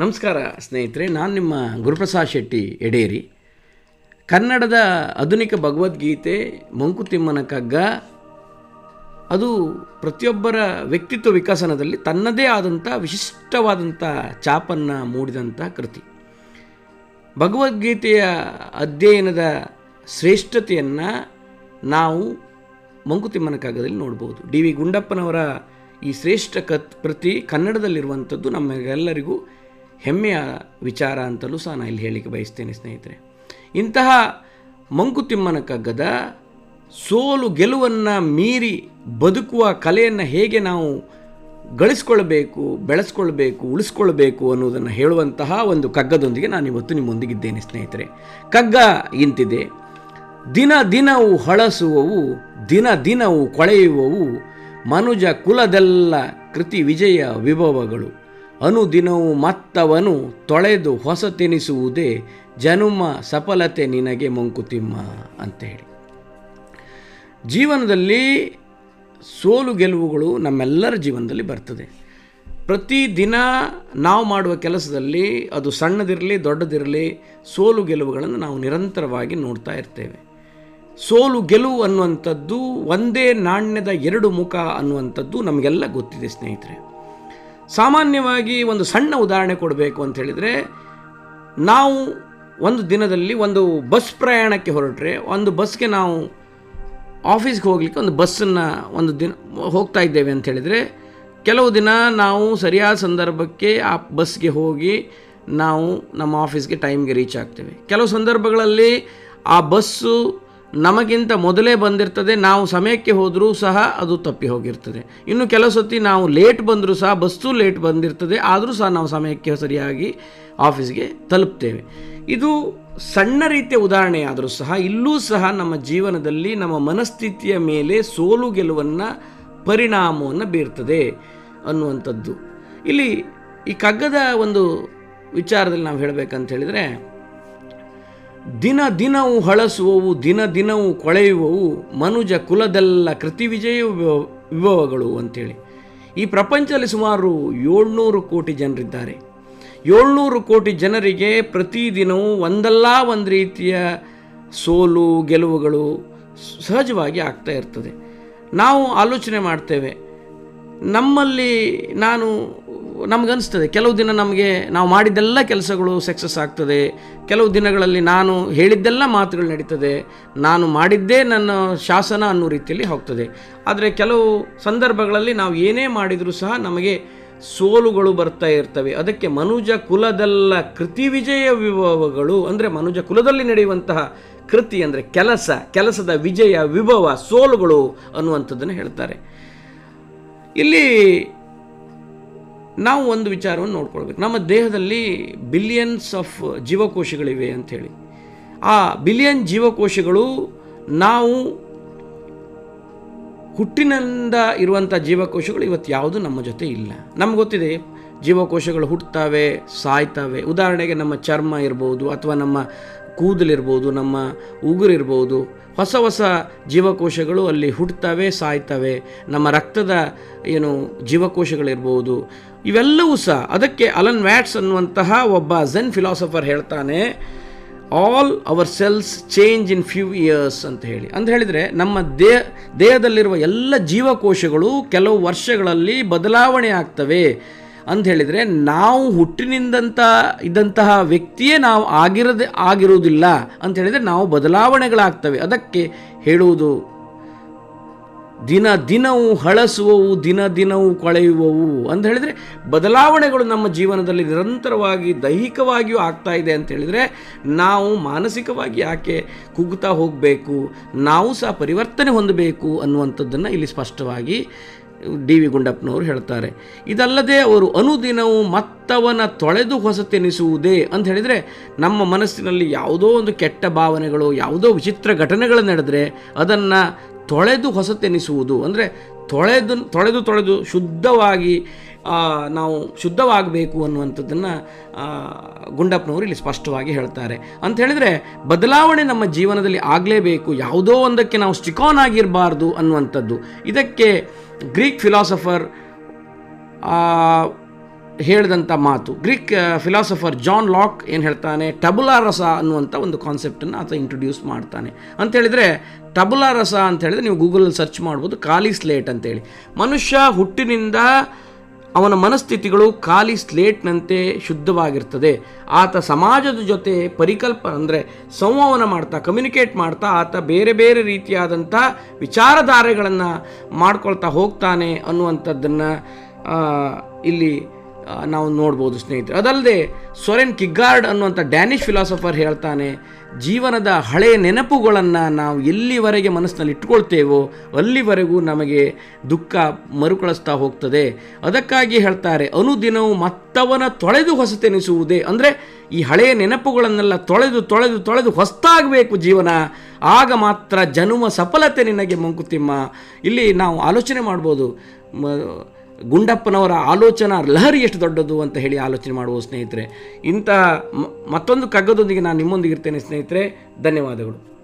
ನಮಸ್ಕಾರ ಸ್ನೇಹಿತರೆ, ನಾನು ನಿಮ್ಮ ಗುರುಪ್ರಸಾದ್ ಶೆಟ್ಟಿ ಎಡೇರಿ. ಕನ್ನಡದ ಆಧುನಿಕ ಭಗವದ್ಗೀತೆ ಮಂಕುತಿಮ್ಮನ ಕಗ್ಗ, ಅದು ಪ್ರತಿಯೊಬ್ಬರ ವ್ಯಕ್ತಿತ್ವ ವಿಕಸನದಲ್ಲಿ ತನ್ನದೇ ಆದಂಥ ವಿಶಿಷ್ಟವಾದಂಥ ಚಾಪನ್ನು ಮೂಡಿದಂಥ ಕೃತಿ. ಭಗವದ್ಗೀತೆಯ ಅಧ್ಯಯನದ ಶ್ರೇಷ್ಠತೆಯನ್ನು ನಾವು ಮಂಕುತಿಮ್ಮನ ಕಾಗದಲ್ಲಿ ನೋಡ್ಬೋದು. ಡಿ ವಿ ಗುಂಡಪ್ಪನವರ ಈ ಶ್ರೇಷ್ಠ ಕತ್ ಪ್ರತಿ ಕನ್ನಡದಲ್ಲಿರುವಂಥದ್ದು ನಮಗೆಲ್ಲರಿಗೂ ಹೆಮ್ಮೆಯ ವಿಚಾರ ಅಂತಲೂ ಸಹ ನಾನು ಇಲ್ಲಿ ಹೇಳಲಿಕ್ಕೆ ಬಯಸ್ತೇನೆ ಸ್ನೇಹಿತರೆ. ಇಂತಹ ಮಂಕುತಿಮ್ಮನ ಕಗ್ಗದ ಸೋಲು ಗೆಲುವನ್ನು ಮೀರಿ ಬದುಕುವ ಕಲೆಯನ್ನು ಹೇಗೆ ನಾವು ಗಳಿಸ್ಕೊಳ್ಬೇಕು, ಬೆಳೆಸ್ಕೊಳ್ಬೇಕು, ಉಳಿಸ್ಕೊಳ್ಬೇಕು ಅನ್ನೋದನ್ನು ಹೇಳುವಂತಹ ಒಂದು ಕಗ್ಗದೊಂದಿಗೆ ನಾನು ಇವತ್ತು ನಿಮ್ಮೊಂದಿಗಿದ್ದೇನೆ ಸ್ನೇಹಿತರೆ. ಕಗ್ಗ ಇಂತಿದೆ. ದಿನ ದಿನವು ಹಳಸುವವು, ದಿನ ದಿನವು ಕೊಳೆಯುವವು ಮನುಜ ಕುಲದೆಲ್ಲ ಕೃತಿ ವಿಜಯ ವಿಭವಗಳು. ಅನುದಿನವು ಮತ್ತವನು ತೊಳೆದು ಹೊಸ ತಿನಿಸುವುದೇ ಜನುಮ ಸಫಲತೆ ನಿನಗೆ ಮಂಕುತಿಮ್ಮ ಅಂತ ಹೇಳಿ. ಜೀವನದಲ್ಲಿ ಸೋಲು ಗೆಲುವುಗಳು ನಮ್ಮೆಲ್ಲರ ಜೀವನದಲ್ಲಿ ಬರ್ತದೆ. ಪ್ರತಿ ದಿನ ನಾವು ಮಾಡುವ ಕೆಲಸದಲ್ಲಿ ಅದು ಸಣ್ಣದಿರಲಿ ದೊಡ್ಡದಿರಲಿ ಸೋಲು ಗೆಲುವುಗಳನ್ನು ನಾವು ನಿರಂತರವಾಗಿ ನೋಡ್ತಾ ಇರ್ತೇವೆ. ಸೋಲು ಗೆಲುವು ಅನ್ನುವಂಥದ್ದು ಒಂದೇ ನಾಣ್ಯದ ಎರಡು ಮುಖ ಅನ್ನುವಂಥದ್ದು ನಮಗೆಲ್ಲ ಗೊತ್ತಿದೆ ಸ್ನೇಹಿತರೆ. ಸಾಮಾನ್ಯವಾಗಿ ಒಂದು ಸಣ್ಣ ಉದಾಹರಣೆ ಕೊಡಬೇಕು ಅಂತ ಹೇಳಿದರೆ, ನಾವು ಒಂದು ದಿನದಲ್ಲಿ ಒಂದು ಬಸ್ ಪ್ರಯಾಣಕ್ಕೆ ಹೊರಟ್ರೆ, ಒಂದು ಬಸ್ಗೆ ನಾವು ಆಫೀಸ್ಗೆ ಹೋಗಲಿಕ್ಕೆ ಒಂದು ಬಸ್ಸನ್ನು ಒಂದು ದಿನ ಹೋಗ್ತಾ ಇದ್ದೇವೆ ಅಂತ ಹೇಳಿದರೆ, ಕೆಲವು ದಿನ ನಾವು ಸರಿಯಾದ ಸಂದರ್ಭಕ್ಕೆ ಆ ಬಸ್ಗೆ ಹೋಗಿ ನಾವು ನಮ್ಮ ಆಫೀಸ್ಗೆ ಟೈಮ್ಗೆ ರೀಚ್ ಆಗ್ತೇವೆ. ಕೆಲವು ಸಂದರ್ಭಗಳಲ್ಲಿ ಆ ಬಸ್ಸು ನಮಗಿಂತ ಮೊದಲೇ ಬಂದಿರ್ತದೆ, ನಾವು ಸಮಯಕ್ಕೆ ಹೋದರೂ ಸಹ ಅದು ತಪ್ಪಿ ಹೋಗಿರ್ತದೆ. ಇನ್ನು ಕೆಲವು ಸತಿ ನಾವು ಲೇಟ್ ಬಂದರೂ ಸಹ, ಬಸ್ಸು ಲೇಟ್ ಬಂದಿರ್ತದೆ, ಆದರೂ ಸಹ ನಾವು ಸಮಯಕ್ಕೆ ಸರಿಯಾಗಿ ಆಫೀಸ್ಗೆ ತಲುಪ್ತೇವೆ. ಇದು ಸಣ್ಣ ರೀತಿಯ ಉದಾಹರಣೆಯಾದರೂ ಸಹ, ಇಲ್ಲೂ ಸಹ ನಮ್ಮ ಜೀವನದಲ್ಲಿ ನಮ್ಮ ಮನಸ್ಥಿತಿಯ ಮೇಲೆ ಸೋಲು ಗೆಲುವನ್ನು ಪರಿಣಾಮವನ್ನು ಬೀರ್ತದೆ ಅನ್ನುವಂಥದ್ದು. ಇಲ್ಲಿ ಈ ಕಗ್ಗದ ಒಂದು ವಿಚಾರದಲ್ಲಿ ನಾವು ಹೇಳಬೇಕಂತ ಹೇಳಿದರೆ ದಿನ ದಿನವೂ ಹಳಸುವವು, ದಿನ ದಿನವೂ ಕೊಳೆಯುವವು, ಮನುಜ ಕುಲದೆಲ್ಲ ಕೃತಿ ವಿಜಯ ವಿಭವ, ವಿಭವಗಳು ಅಂತೇಳಿ. ಈ ಪ್ರಪಂಚದಲ್ಲಿ ಸುಮಾರು ಏಳ್ನೂರು ಕೋಟಿ ಜನರಿದ್ದಾರೆ. ಏಳ್ನೂರು ಕೋಟಿ ಜನರಿಗೆ ಪ್ರತಿದಿನವೂ ಒಂದಲ್ಲ ಒಂದು ರೀತಿಯ ಸೋಲು, ಗೆಲುವುಗಳು ಸಹಜವಾಗಿ ಆಗ್ತಾ ಇರ್ತದೆ. ನಾವು ಆಲೋಚನೆ ಮಾಡ್ತೇವೆ. ನಮ್ಮಲ್ಲಿ ನಾನು ನಮಗನ್ನಿಸ್ತದೆ ಕೆಲವು ದಿನ ನಮಗೆ ನಾವು ಮಾಡಿದ್ದೆಲ್ಲ ಕೆಲಸಗಳು ಸಕ್ಸಸ್ ಆಗ್ತದೆ, ಕೆಲವು ದಿನಗಳಲ್ಲಿ ನಾನು ಹೇಳಿದ್ದೆಲ್ಲ ಮಾತುಗಳು ನಡೀತದೆ, ನಾನು ಮಾಡಿದ್ದೇ ನನ್ನ ಶಾಸನ ಅನ್ನೋ ರೀತಿಯಲ್ಲಿ ಹೋಗ್ತದೆ. ಆದರೆ ಕೆಲವು ಸಂದರ್ಭಗಳಲ್ಲಿ ನಾವು ಏನೇ ಮಾಡಿದರೂ ಸಹ ನಮಗೆ ಸೋಲುಗಳು ಬರ್ತಾ ಇರ್ತವೆ. ಅದಕ್ಕೆ ಮನುಜ ಕುಲದಲ್ಲ ಕೃತಿ ವಿಜಯ ವಿಭವಗಳು ಅಂದರೆ ಮನುಜ ಕುಲದಲ್ಲಿ ನಡೆಯುವಂತಹ ಕೃತಿ ಅಂದರೆ ಕೆಲಸ, ಕೆಲಸದ ವಿಜಯ, ವಿಭವ, ಸೋಲುಗಳು ಅನ್ನುವಂಥದ್ದನ್ನು ಹೇಳ್ತಾರೆ. ಇಲ್ಲಿ ನಾವು ಒಂದು ವಿಚಾರವನ್ನು ನೋಡ್ಕೊಳ್ಬೇಕು. ನಮ್ಮ ದೇಹದಲ್ಲಿ ಬಿಲಿಯನ್ಸ್ ಆಫ್ ಜೀವಕೋಶಗಳಿವೆ ಅಂಥೇಳಿ ಆ ಬಿಲಿಯನ್ ಜೀವಕೋಶಗಳು ನಾವು ಹುಟ್ಟಿನಿಂದ ಇರುವಂಥ ಜೀವಕೋಶಗಳು ಇವತ್ತು ಯಾವುದು ನಮ್ಮ ಜೊತೆ ಇಲ್ಲ. ನಮ್ಗೆ ಗೊತ್ತಿದೆ, ಜೀವಕೋಶಗಳು ಹುಟ್ಟುತ್ತವೆ ಸಾಯ್ತವೆ. ಉದಾಹರಣೆಗೆ ನಮ್ಮ ಚರ್ಮ ಇರ್ಬೋದು ಅಥವಾ ನಮ್ಮ ಕೂದಲಿರ್ಬೋದು, ನಮ್ಮ ಉಗುರಿರ್ಬೋದು, ಹೊಸ ಹೊಸ ಜೀವಕೋಶಗಳು ಅಲ್ಲಿ ಹುಟ್ಟುತ್ತವೆ ಸಾಯ್ತವೆ, ನಮ್ಮ ರಕ್ತದ ಏನು ಜೀವಕೋಶಗಳಿರ್ಬೋದು, ಇವೆಲ್ಲವೂ ಸಹ ಅದಕ್ಕೆ ಅಲನ್ ವ್ಯಾಟ್ಸ್ ಅನ್ನುವಂತಹ ಒಬ್ಬ ಝೆನ್ ಫಿಲಾಸಫರ್ ಹೇಳ್ತಾನೆ all our cells change in few years ಅಂತ ಹೇಳಿ. ಅಂತ ಹೇಳಿದರೆ ನಮ್ಮ ದೇಹ ದೇಹದಲ್ಲಿರುವ ಎಲ್ಲ ಜೀವಕೋಶಗಳು ಕೆಲವು ವರ್ಷಗಳಲ್ಲಿ ಬದಲಾವಣೆ ಆಗ್ತವೆ. ಅಂತ ಹೇಳಿದರೆ, ನಾವು ಹುಟ್ಟಿನಿಂದಂತ ಇದ್ದಂತಹ ವ್ಯಕ್ತಿಯೇ ನಾವು ಆಗಿರದೆ, ಆಗಿರುವುದಿಲ್ಲ ಅಂತ ಹೇಳಿದರೆ ನಾವು ಬದಲಾವಣೆಗಳಾಗ್ತವೆ. ಅದಕ್ಕೆ ಹೇಳುವುದು, ದಿನ ದಿನವೂ ಹಳಸುವವು, ದಿನ ದಿನವೂ ಕೊಳೆಯುವವು ಅಂತ ಹೇಳಿದರೆ, ಬದಲಾವಣೆಗಳು ನಮ್ಮ ಜೀವನದಲ್ಲಿ ನಿರಂತರವಾಗಿ, ದೈಹಿಕವಾಗಿಯೂ ಆಗ್ತಾ ಇದೆ ಅಂತ ಹೇಳಿದರೆ, ನಾವು ಮಾನಸಿಕವಾಗಿ ಯಾಕೆ ಕುಗ್ತಾ ಹೋಗಬೇಕು, ನಾವು ಸಹ ಪರಿವರ್ತನೆ ಹೊಂದಬೇಕು ಅನ್ನುವಂಥದ್ದನ್ನು ಇಲ್ಲಿ ಸ್ಪಷ್ಟವಾಗಿ ಡಿ ವಿ ಗುಂಡಪ್ಪನವರು ಹೇಳ್ತಾರೆ. ಇದಲ್ಲದೆ ಅವರು ಅನುದಿನವು ಮತ್ತವನ ತೊಳೆದು ಹೊಸತೆನಿಸುವುದೇ ಅಂತ ಹೇಳಿದರೆ ನಮ್ಮ ಮನಸ್ಸಿನಲ್ಲಿ ಯಾವುದೋ ಒಂದು ಕೆಟ್ಟ ಭಾವನೆಗಳು, ಯಾವುದೋ ವಿಚಿತ್ರ ಘಟನೆಗಳು ನಡೆದರೆ ಅದನ್ನು ತೊಳೆದು ಹೊಸತೆನಿಸುವುದು. ಅಂದರೆ ತೊಳೆದು ತೊಳೆದು ತೊಳೆದು ಶುದ್ಧವಾಗಿ ನಾವು ಶುದ್ಧವಾಗಬೇಕು ಅನ್ನುವಂಥದ್ದನ್ನು ಗುಂಡಪ್ಪನವರು ಇಲ್ಲಿ ಸ್ಪಷ್ಟವಾಗಿ ಹೇಳ್ತಾರೆ. ಅಂತ ಹೇಳಿದರೆ, ಬದಲಾವಣೆ ನಮ್ಮ ಜೀವನದಲ್ಲಿ ಆಗಲೇಬೇಕು, ಯಾವುದೋ ಒಂದಕ್ಕೆ ನಾವು ಸ್ಟಿಕಾನ್ ಆಗಿರಬಾರ್ದು ಅನ್ನುವಂಥದ್ದು. ಇದಕ್ಕೆ ಗ್ರೀಕ್ ಫಿಲಾಸಫರ್ ಹೇಳಿದಂಥ ಮಾತು. ಗ್ರೀಕ್ ಫಿಲಾಸಫರ್ ಜಾನ್ ಲಾಕ್ ಏನು ಹೇಳ್ತಾನೆ, ಟಬುಲಾ ರಸ ಅನ್ನುವಂಥ ಒಂದು ಕಾನ್ಸೆಪ್ಟನ್ನು ಆತ ಇಂಟ್ರೊಡ್ಯೂಸ್ ಮಾಡ್ತಾನೆ. ಅಂತ ಹೇಳಿದರೆ, ಟಬುಲಾ ರಸ ಅಂತ ಹೇಳಿದ್ರೆ ನೀವು ಗೂಗಲಲ್ಲಿ ಸರ್ಚ್ ಮಾಡ್ಬೋದು, ಖಾಲಿ ಸ್ಲೇಟ್ ಅಂತೇಳಿ. ಮನುಷ್ಯ ಹುಟ್ಟಿನಿಂದ ಅವನ ಮನಸ್ಥಿತಿಗಳು ಖಾಲಿ ಸ್ಲೇಟ್ನಂತೆ ಶುದ್ಧವಾಗಿರ್ತದೆ. ಆತ ಸಮಾಜದ ಜೊತೆ ಪರಿಕಲ್ಪ ಅಂದರೆ ಸಂವಹನ ಮಾಡ್ತಾ ಕಮ್ಯುನಿಕೇಟ್ ಮಾಡ್ತಾ, ಆತ ಬೇರೆ ಬೇರೆ ರೀತಿಯಾದಂಥ ವಿಚಾರಧಾರೆಗಳನ್ನು ಮಾಡ್ಕೊಳ್ತಾ ಹೋಗ್ತಾನೆ ಅನ್ನುವಂಥದ್ದನ್ನು ಇಲ್ಲಿ ನಾವು ನೋಡ್ಬೋದು ಸ್ನೇಹಿತರೆ. ಅದಲ್ಲದೆ ಸೊರೆನ್ ಕಿಗ್ಗಾರ್ಡ್ ಅನ್ನುವಂಥ ಡ್ಯಾನಿಷ್ ಫಿಲಾಸಫರ್ ಹೇಳ್ತಾನೆ, ಜೀವನದ ಹಳೆಯ ನೆನಪುಗಳನ್ನು ನಾವು ಎಲ್ಲಿವರೆಗೆ ಮನಸ್ಸಿನಲ್ಲಿ ಇಟ್ಕೊಳ್ತೇವೋ ಅಲ್ಲಿವರೆಗೂ ನಮಗೆ ದುಃಖ ಮರುಕಳಿಸ್ತಾ ಹೋಗ್ತದೆ. ಅದಕ್ಕಾಗಿ ಹೇಳ್ತಾರೆ, ಅನುದಿನವೂ ಮತ್ತವನ ತೊಳೆದು ಹೊಸತೆನಿಸುವುದೇ. ಅಂದರೆ ಈ ಹಳೆಯ ನೆನಪುಗಳನ್ನೆಲ್ಲ ತೊಳೆದು ತೊಳೆದು ತೊಳೆದು ಹೊಸ್ತಾಗಬೇಕು ಜೀವನ. ಆಗ ಮಾತ್ರ ಜನುಮ ಸಫಲತೆ ನಿನಗೆ ಮಂಕುತಿಮ್ಮ. ಇಲ್ಲಿ ನಾವು ಆಲೋಚನೆ ಮಾಡ್ಬೋದು. ಗುಂಡಪ್ಪನವರ ಆಲೋಚನಾ ಲಹರಿ ಎಷ್ಟು ದೊಡ್ಡದು ಅಂತ ಹೇಳಿ ಆಲೋಚನೆ ಮಾಡುವ ಸ್ನೇಹಿತರೆ ಮ- ಮತ್ತೊಂದು ಕಗ್ಗದೊಂದಿಗೆ ನಾನು ನಿಮ್ಮೊಂದಿಗೆ ಇರ್ತೇನೆ ಸ್ನೇಹಿತರೆ, ಧನ್ಯವಾದಗಳು.